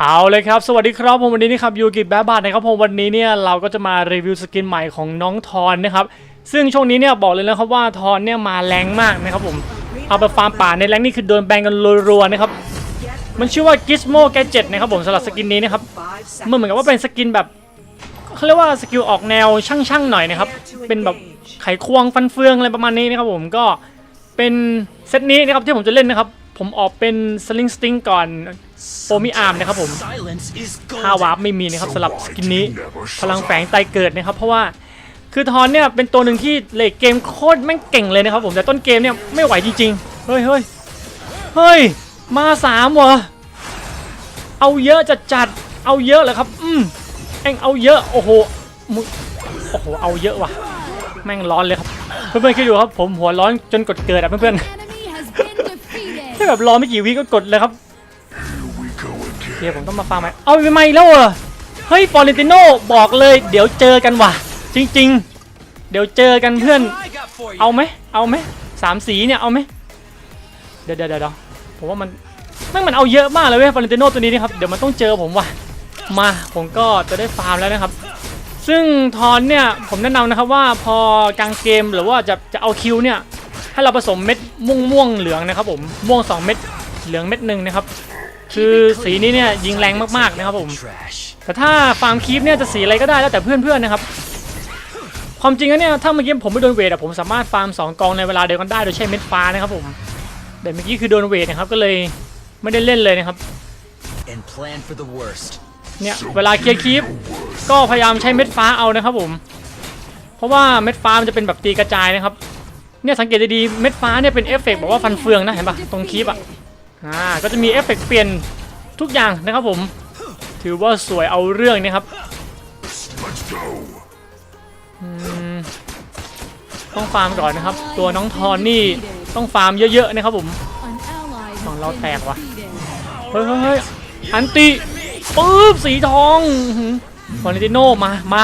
เอาเลยครับ สวัสดีครับผมวันนี้นี่ครับยูกิแบบบาทนะครับผมวันนี้เนี่ยเราก็จะมารีวิวสกินใหม่ของน้องทอนนะครับซึ่งช่วงนี้เนี่ยบอกเลยนะครับว่าทอนเนี่ยมาแรงมากนะครับผมเอาไปฟาร์มป่าในแรงนี่คือโดนแบนกันรัวๆนะครับมันชื่อว่า Gizmo Gadget นะครับผมสำหรับสกินนี้นะครับมันเหมือนกับว่าเป็นสกินแบบเขาเรียกว่าสกิลออกแนวช่างๆหน่อยนะครับเป็นแบบไขควงฟันเฟืองอะไรประมาณนี้นะครับผมก็เป็นเซตนี้นะครับที่ผมจะเล่นนะครับผมออกเป็นสลิงสติงก่อน โปมิอาร์มนะครับผม Silence is ค่าวาร์ปไม่มีนะครับสำหรับสกินนี้พลังแฝงไตเกิดนะครับ เพราะว่าคือทอนเนี่ยเป็นตัวหนึ่งที่เลกเกมโคตรแม่งเก่งเลยนะครับผมแต่ต้นเกมเนี่ยไม่ไหวจริงๆ เฮ้ยเฮ้ยเฮ้ยมาสามวะเอาเยอะจัดจัดๆเอาเยอะเลยครับ อืมเอ็งเอาเยอะโอ้โหมึงโอ้โหเอาเยอะว่ะ แม่งร้อนเลยครับ เพื่อนๆคิดดูครับผมหัวร้อนจนกดเกิดอะเพื่อน enemy has been ๆ defeated. แค่แบบรอไม่กี่วิก็กดเลยครับ เดี๋ยวผมต้องมาฟังใหมเอาไปใหม่แล้วเหรอเฮ้ยฟอร์เรนติโนบอกเลย เดี๋ยวเจอกันว่ะ จริง ๆ เดี๋ยวเจอกันเพื่อน เอาไหมเอาไหมสามสีเนี่ยเอาไหมเดี๋ยวเดี๋ยวเดี๋ยวผมว่ามันแม่งมันเอาเยอะมากเลยเว้ยฟอร์เรนติโนตัวนี้นี่ครับเดี๋ยวมันต้องเจอผมว่ะมาผมก็จะได้ฟาร์มแล้วนะครับ ซึ่งทอนเนี่ยผมแนะนำนะครับว่าพอกลางเกมหรือว่าจะจะเอาคิวเนี่ยให้เราผสมเม็ดม่วงม่วงเหลืองนะครับผมม่วง 2 เม็ดเหลืองเม็ดหนึ่งนะครับ คือสีนี้เนี่ยยิงแรงมากๆนะครับผม แต่ถ้าฟาร์มคีปเนี่ยจะสีอะไรก็ได้แล้วแต่เพื่อนๆนะครับ ความจริงแล้วเนี่ยถ้าเมื่อกี้ผมไม่โดนเวทอะผมสามารถฟาร์มสองกองในเวลาเดียวกันได้โดยใช้เม็ดฟ้านะครับผมแต่เมื่อกี้คือโดนเวทนะครับก็เลยไม่ได้เล่นเลยนะครับเนี่ยเวลาเคลียร์คีปก็พยายามใช้เม็ดฟ้าเอานะครับผม เพราะว่าเม็ดฟ้ามันจะเป็นแบบตีกระจายนะครับเนี่ยสังเกตดีๆเม็ดฟ้าเนี่ยเป็นเอฟเฟกต์บอกว่าฟันเฟืองนะเห็นปะตรงคีปอะ อ่าก็จะมีเอฟเฟกต์เปลี่ยนทุกอย่างนะครับผม ถือว่าสวยเอาเรื่องนะครับต้องฟาร์มก่อนนะครับ ตัวน้องทอนนี่ต้องฟาร์มเยอะๆนะครับผมฝั่งเราแตกว่ะเฮ้ยเฮ้ยเฮ้ยอันติปุ๊บสีทองฟอร์เนติโนมามา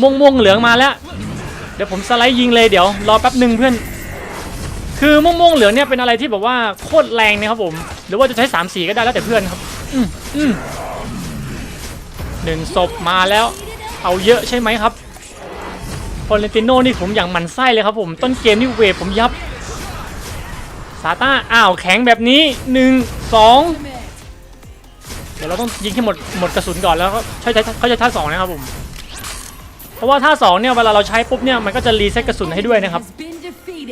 ม่วงม่วงเหลืองมาแล้ว เดี๋ยวผมสไลด์ยิงเลยเดี๋ยว รอแป๊บหนึ่งเพื่อน คือม่วงม่วงเหลืองเนี่ยเป็นอะไรที่แบบว่าโคตรแรงนะครับผม หรือว่าจะใช้3สีก็ได้แล้วแต่เพื่อนครับอืมอืมหนึ่งศพมาแล้ว เอาเยอะใช่ไหมครับฟอร์เรนติโนนี่ผมอย่างหมันไส้เลยครับผม ต้นเกมนี่เวทผมยับซาต้าอ้าวแข็งแบบนี้หนึ่งสองเดี๋ยวเราต้องยิงให้หมดหมดกระสุนก่อนแล้วก็ใช้ใช้เขาจะท่าสองนะครับผม เพราะว่าท่าสองเนี่ยเวลาเราใช้ปุ๊บเนี่ยมันก็จะรีเซ็ตกระสุนให้ด้วยนะครับ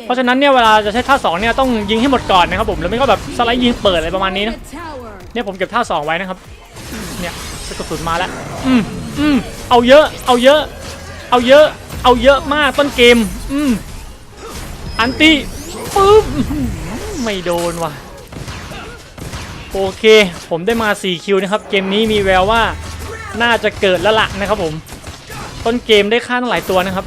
เพราะฉะนั้นเนี่ยเวลาจะใช้ท่าสองเนี่ยต้องยิงให้หมดก่อนนะครับผมแล้วไม่ก็แบบสไลด์ยิงเปิดอะไรประมาณนี้นะ The tower. เนี่ยผมเก็บท่าสองไว้นะครับเนี่ยกระสุนมาแล้วอืมอืมเอาเยอะเอาเยอะ เอาเยอะ เอาเยอะมากต้นเกมอืมอันติปึ๊บอื้อหือไม่โดนว่ะโอเค ผมได้มา 4 คิวนะครับ เกมนี้มีแววว่าน่าจะเกิดแล้วล่ะนะครับผม ต้นเกมได้ฆ่าตั้งหลายตัวนะครับ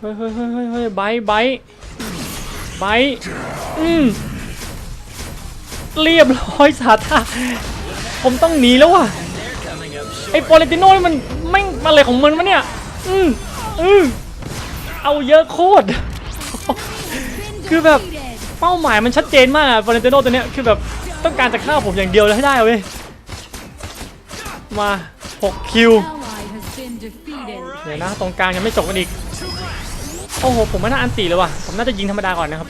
เฮ้ยเฮ้ยเฮ้ยเฮ้ยเฮ้ยไบต์ไบต์ไบต์อืมเรียบร้อยสาธาผมต้องหนีแล้วว่ะไอ้ฟอเรนติโน่มันไม่งอะไรของมันวะเนี่ย อืมอืมเอาเยอะโคตร คือแบบเป้าหมายมันชัดเจนมากฟอเรนติโน่ตัวเนี้ยคือแบบต้องการจะฆ่าผมอย่างเดียวเลยให้ได้เว้ย มา 6 คิวเดี๋ยวนะตรงกลางยังไม่จบกันอีก โอ้โห ผมไม่น่าอันตีเลยว่ะ ผมน่าจะยิงธรรมดาก่อนนะครับ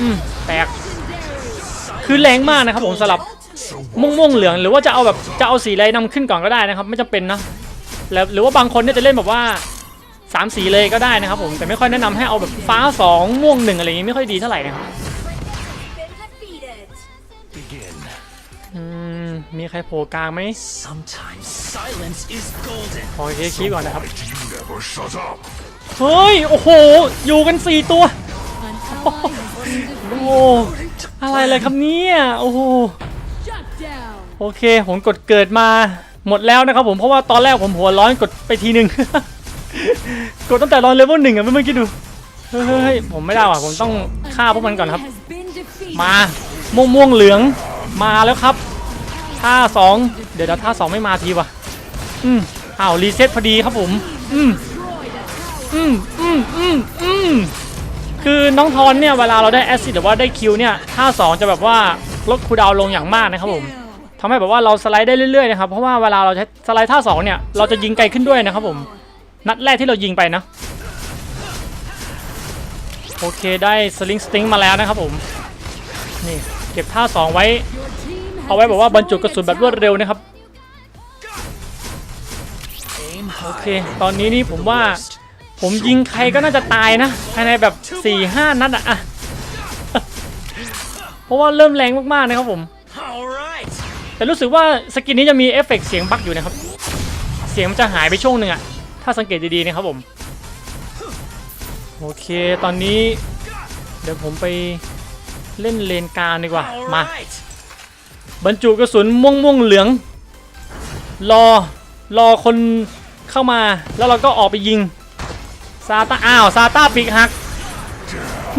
อืม แตก คือแรงมากนะครับผมสลับม่วงม่วงๆเหลือง หรือว่าจะเอาแบบจะเอาสีอะไรนำขึ้นก่อนก็ได้นะครับ ไม่จำเป็นนะ แล้วหรือว่าบางคนเนี่ยจะเล่นแบบว่าสามสีเลยก็ได้นะครับผมแต่ไม่ค่อยแนะนำให้เอาแบบฟ้าสองม่วงหนึ่งอะไรอย่างงี้ไม่ค่อยดีเท่าไหร่นะครับ begin. อืมมีใครโผล่กลางไหม Sometimes silence is golden. ขอเคลียร์คีย์ก่อนนะครับ You never shut up. เฮ้ย โอ้โห อยู่กันสี่ตัว An ally has been โอ้ defeated. อะไรเลยครับเนี่ยโอ้โห Shut down. โอเค ผมกดเกิดมาหมดแล้วนะครับผม เพราะว่าตอนแรกผมหัวร้อนกดไปทีหนึ่งกดตั้งแต่ร้อนเลเวลหนึ่งอะเมื่อกี้ดู เฮ้ยเฮ้ยเฮ้ยผมไม่ได้ว่ะ ผมต้อง An ฆ่าพวกมันก่อนครับ ally has been defeated. มาม่วงม่วงเหลือง มาแล้วครับ ท่าสองเดี๋ยวเดี๋ยวท่าสองไม่มาทีว่ะ อืมอ้าวรีเซ็ตพอดีครับผม อืม Destroyed a tower. อืมอืมอืมอืมคือน้องทอนเนี่ยเวลาเราได้แอซิดหรือว่าได้คิวเนี่ยท่าสองจะแบบว่าลดคูดาวลงอย่างมากนะครับผมทำให้แบบว่าเราสไลด์ได้เรื่อยๆนะครับเพราะว่าเวลาเราใช้สไลด์ท่าสองเนี่ยเราจะยิงไกลขึ้นด้วยนะครับผมนัดแรกที่เรายิงไปนะโอเคได้สลิงสติงมาแล้วนะครับผมนี่เก็บท่าสองไว้ เอาไว้แบบว่าบรรจุกระสุนแบบรวดเร็วนะครับโอเค ตอนนี้นี่ผมว่า ผมยิงใครก็น่าจะตายนะภายในแบบ4ี่ห้านัดอะอะเพราะว่าเริ่มแรงมากๆนะครับผม All right. แต่รู้สึกว่าสกินนี้จะมีเอฟเฟกต์เสียงบั๊กอยู่นะครับ เสียงมันจะหายไปช่วงหนึ่งอะถ้าสังเกตดีๆนะครับผม โอเคตอนนี้ เดี๋ยวผมไปเล่นเลนกลางดีกว่า All มา right. บรรจุกระสุนม่วงม่วงๆเหลือง รอรอคนเข้ามาแล้วเราก็ออกไปยิง ซาต้าอ้าวซาต้าปีกหัก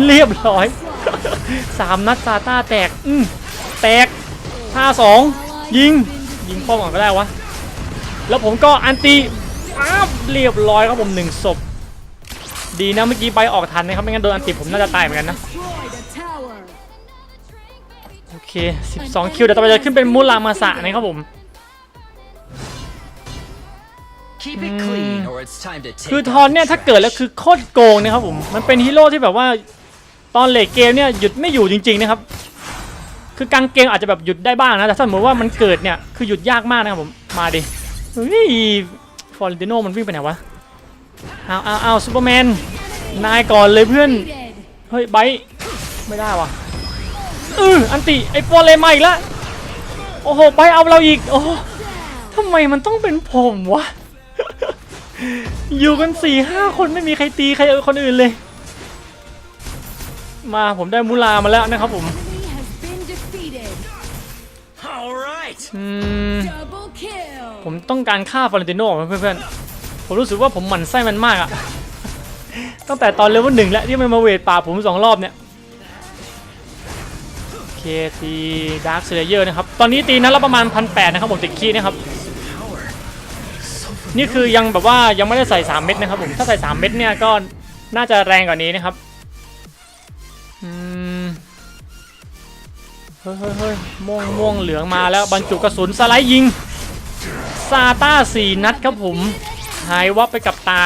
เรียบร้อย สามนัดซาต้าแตก อืมแตกท่าสองยิง ยิงป้อมก่อนก็ได้วะ แล้วผมก็อันตีอ้าวเรียบร้อยครับผมหนึ่งศพ ดีนะเมื่อกี้ไปออกทันนะครับไม่งั้นโดนอันติผมน่าจะตายเหมือนกันนะโอเค 12 คิวเดี๋ยวต่อไปจะขึ้นเป็นมูรามาสะนะครับผม คือ out ทอน the เนี่ยถ้า trash. เกิดแล้วคือโคตรโกงนะครับผม มันเป็นฮีโร่ที่แบบว่าตอนเลทเกมเนี่ยหยุดไม่อยู่จริงๆนะครับ คือกลางเกมอาจจะแบบหยุดได้บ้างนะ แต่ถ้าสมมติว่ามันเกิดเนี่ยคือหยุดยากมากนะครับผม มาดิเฮ้ยฟอร์เรนติโนมันวิ่งไปไหนวะเอาเอาเอาซูเปอร์แมนนายก่อนเลยเพื่อน Defeated. เฮ้ยไบร์ทไม่ได้ว่ะเอออันติไอปอเลมาอีกแล้วโอ้โหไปเอาเราอีก โอ้ทำไมมันต้องเป็นผมวะ อยู่กันสี่ห้าคนไม่มีใครตีใครเออคนอื่นเลย มาผมได้มูลามาแล้วนะครับผม Enemy has been defeated. All right. อืม Double kill. ผมต้องการฆ่าฟลอเรนติโน่เพื่อนๆ ผมรู้สึกว่าผมหมั่นไส้มันมากอะตั้งแต่ตอนเลเวลหนึ่งแล้วที่มันมาเวทป่าผมสองรอบเนี่ยโอเคตีดาร์คเซเลเยอร์นะครับ ตอนนี้ตีนั้นละประมาณพันแปดนะครับผมติดคีย์นะครับ Power. นี่คือยังแบบว่ายังไม่ได้ใส่ 3 เม็ดนะครับผมถ้าใส่ 3 เม็ดเนี่ยก็น่าจะแรงกว่านี้นะครับอืมเฮ้ยเฮ้ยเฮ้ยม่วงม่วงเหลืองมาแล้วบรรจุกระสุนสไลด์ยิงซาต้าสี่นัดครับผมหายวับไปกับตา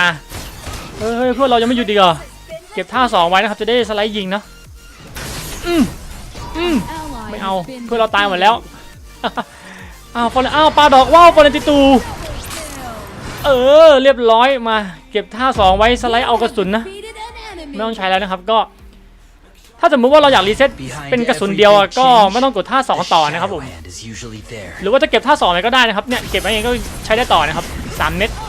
เฮ้ยเฮ้ยเพื่อนเรายังไม่หยุดดีกเหรอเก็บท่าสองไว้นะครับจะได้สไลด์ยิงนะอืมอืมไม่เอาเพื่อนเราตายหมดแล้วอ้าวฟอนอ้าวปลาดอกว่าวฟอนติตู เออ เรียบร้อยมา เก็บท่าสองไว้สไลด์เอากระสุนนะ defeated an enemy. ไม่ต้องใช้แล้วนะครับก็ ถ้าสมมุติว่าเราอยากรีเซ็ต Behind เป็นกระสุนเดียวอะ every ก็ change, ไม่ต้องกดท่าสองต่อนะครับผม Shadowhand is usually there. หรือว่าจะเก็บท่าสองอะไรก็ได้นะครับเนี่ยเก็บไว้เองก็ใช้ได้ต่อนะครับสามเม็ด Ultimate.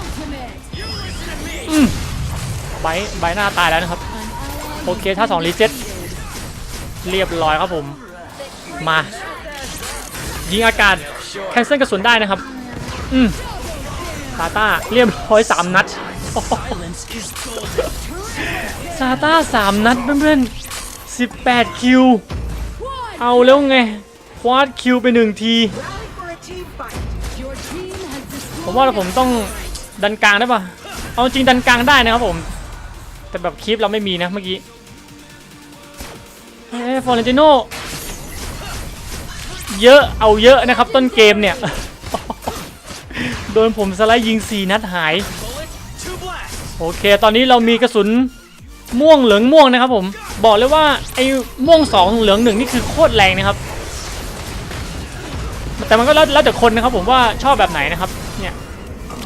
ใบใบหน้าตายแล้วนะครับ An ally โอเคท่าสองรีเซ็ตเรียบร้อยครับผมมา ยิงอากาศแคนเซิลกระสุนได้นะครับ อืม ซาต้าเรียบร้อยสามนัดซาต้าสามนัดเพื่อนๆสิบแปดคิว เอาแล้วไง ควาดคิวไปหนึ่งที ผมว่าผมต้องดันกลางได้ปะเอาจริงดันกลางได้นะครับผม แต่แบบคลิปเราไม่มีนะเมื่อกี้เฮ้ฟอร์เรนติโนเยอะเอาเยอะนะครับต้นเกมเนี่ย โดนผมสไลด์ยิง 4 นัดหาย โอเค ตอนนี้เรามีกระสุนม่วงเหลืองม่วงนะครับผม บอกเลยว่าไอ้ม่วงสองเหลืองหนึ่งนี่คือโคตรแรงนะครับ แต่มันก็แล้วแต่คนนะครับผมว่าชอบแบบไหนนะครับ เนี่ย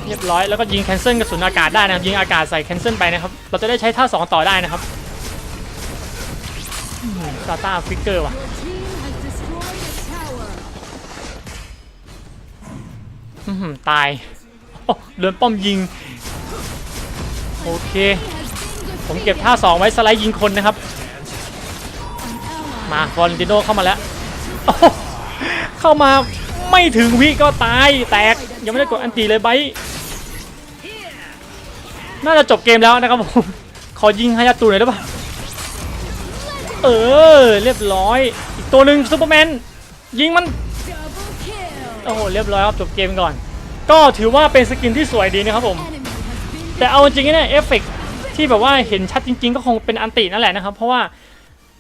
เรียบร้อยแล้วก็ยิงแคนเซิลกระสุนอากาศได้นะครับยิงอากาศใส่แคนเซิลไปนะครับ เราจะได้ใช้ท่าสองต่อได้นะครับซาต้าฟิกเกอร์ว่ะ ตายโอ้เดินป้อมยิง โอเค ผมเก็บท่าสองไว้สไลด์ยิงคนนะครับ มาฟอนติโนเข้ามาแล้วโอ้เข้ามาไม่ถึงวิก็ตายแตก ยังไม่ได้กดอันตีเลยไบน่าจะจบเกมแล้วนะครับผม ขอยิงฮายาตูหน่อยได้ปะเออ เรียบร้อย อีกตัวหนึ่งซูเปอร์แมน ยิงมัน โอ้โหเรียบร้อยครับจบเกมก่อน ก็ถือว่าเป็นสกินที่สวยดีนะครับผม Enemy has been แต่เอาจริงๆเนี่ยเอฟเฟกต์ที่แบบว่าเห็นชัดจริง ๆ ก็คงเป็นอันตินั่นแหละนะครับ เพราะว่า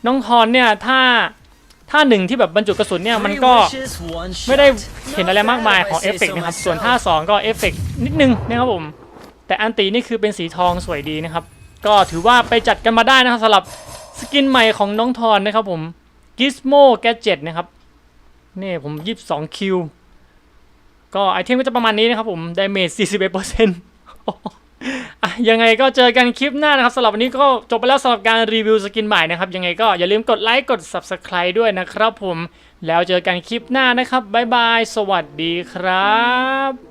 น้องทอนเนี่ยถ้าถ้าหนึ่งที่แบบบรรจุกระสุนเนี่ยมัน Three ก็ wishes, one ไม่ได้ shot. เห็นอะไรมากมายของ Not เอ bad ฟ if เฟ I ก say นะครับ so ส่วนท่า myself. 2ก็เอฟเฟกนิดนึงนะครับผม แต่อันตีนี่คือเป็นสีทองสวยดีนะครับ ก็ถือว่าไปจัดกันมาได้นะครับสำหรับสกินใหม่ของน้องทอนนะครับผม Gizmo Gadget นะครับ นี่ผม 22คิว ก็ไอเทมก็จะประมาณนี้นะครับผมดาเมจ41%อะยังไงก็เจอกันคลิปหน้านะครับสำหรับวันนี้ก็จบไปแล้วสำหรับการรีวิวสกินใหม่นะครับ ยังไงก็อย่าลืมกดไลค์กด Subscribe ด้วยนะครับผม แล้วเจอกันคลิปหน้านะครับบ๊ายบาย สวัสดีครับ